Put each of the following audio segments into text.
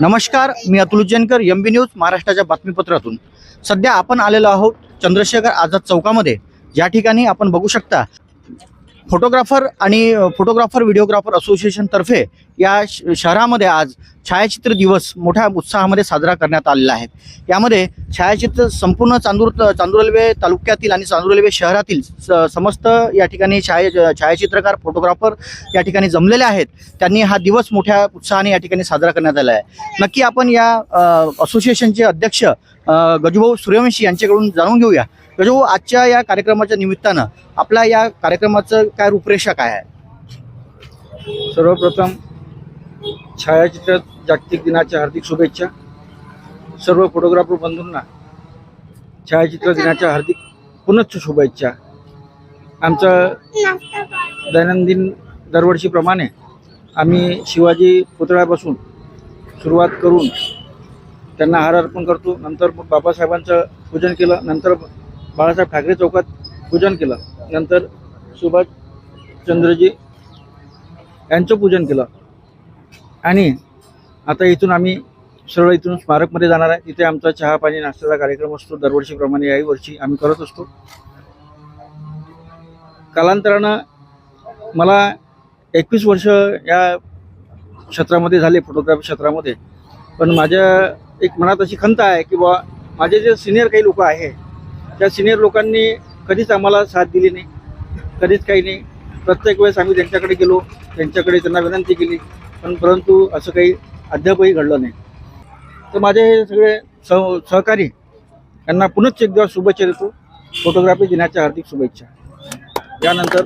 नमस्कार मी Atul Ujjainkar M B news महाराष्ट्राच्या बातमीपत्रातून. सध्या आपण आलेलो आहोत चंद्रशेखर आझाद चौकामध्ये. या ठिकाणी आपण बघू शकता फोटोग्राफर आणि फोटोग्राफर व्हिडिओग्राफर असोसिएशनतर्फे या श- शहरामध्ये आज छायाचित्र दिवस मोठ्या उत्साहामध्ये साजरा करण्यात आलेला आहे. यामध्ये छायाचित्र संपूर्ण चांदूर चांदूर रेल्वे तालुक्यातील आणि चांदूर रेल्वे शहरातील स- समस्त या ठिकाणी छाया छायाचित्रकार फोटोग्राफर या ठिकाणी जमलेले आहेत. त्यांनी हा दिवस मोठ्या उत्साहाने या ठिकाणी साजरा करण्यात आला आहे. नक्की आपण या असोसिएशनचे अध्यक्ष गजूभाऊ सूर्यवंशी यांच्याकडून जाणून घेऊया. गजूभाऊ आजच्या या कार्यक्रमाच्या निमित्तानं आपल्या या कार्यक्रमाचं काय रूपरेषा काय आहे? सर्वप्रथम छायाचित्र जागतिक दिनाच्या हार्दिक शुभेच्छा. सर्व फोटोग्राफर बंधूंना छायाचित्र दिनाच्या हार्दिक पुनश्च शुभेच्छा. आमचं दैनंदिन दरवर्षीप्रमाणे आम्ही शिवाजी पुतळ्यापासून सुरुवात करून त्यांना हार अर्पण करतो. नंतर बाबासाहेबांचं पूजन केलं. नंतर बाळासाहेब ठाकरे चौकात पूजन केलं. नंतर सुभाषचंद्रजी यांचं पूजन केलं. आणि आता इथून आम्ही सरळ इथून स्मारकमध्ये जाणार आहे. तिथे आमचा चहा पाणी नाश्त्याचा कार्यक्रम असतो. दरवर्षीप्रमाणे याही वर्षी आम्ही करत असतो. कालांतरानं मला एकवीस वर्ष या क्षेत्रामध्ये झाले फोटोग्राफी क्षेत्रामध्ये. पण माझ्या एक मनात अशी खंत आहे की बा माझे जे सिनियर काही लोक आहे त्या सिनियर लोकांनी कधीच आम्हाला साथ दिली नाही. कधीच काही नाही. प्रत्येक वेळेस आम्ही त्यांच्याकडे गेलो त्यांच्याकडे त्यांना विनंती केली. पण परंतु असं काही अद्यापही घडलं नाही. तर माझे हे सगळे सह सहकारी यांना पुनश्च एकदा शुभेच्छा देतो. फोटोग्राफी दिनाच्या हार्दिक शुभेच्छा. यानंतर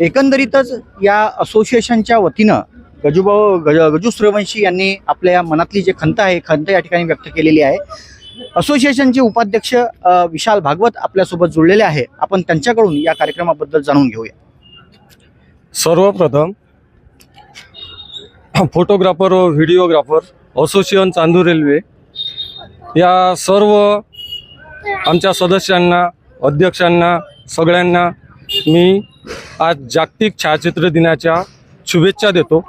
एकंदरीतच या असोसिएशनच्या वतीनं गजूभाऊ गज गजू सूर्यवंशी यांनी आपल्या या मनातली जे खंत आहे खंत या ठिकाणी व्यक्त केलेली आहे. असोसिएशनचे उपाध्यक्ष विशाल भागवत आपल्यासोबत जुळलेले आहे. आपण त्यांच्याकडून या कार्यक्रमाबद्दल जाणून घेऊया. सर्वप्रथम फोटोग्राफर व व्हिडिओग्राफर असोसिएशन चांदूर रेल्वे या सर्व आमच्या सदस्यांना अध्यक्षांना सगळ्यांना मी आज जागतिक छायाचित्र दिनाच्या शुभेच्छा देतो.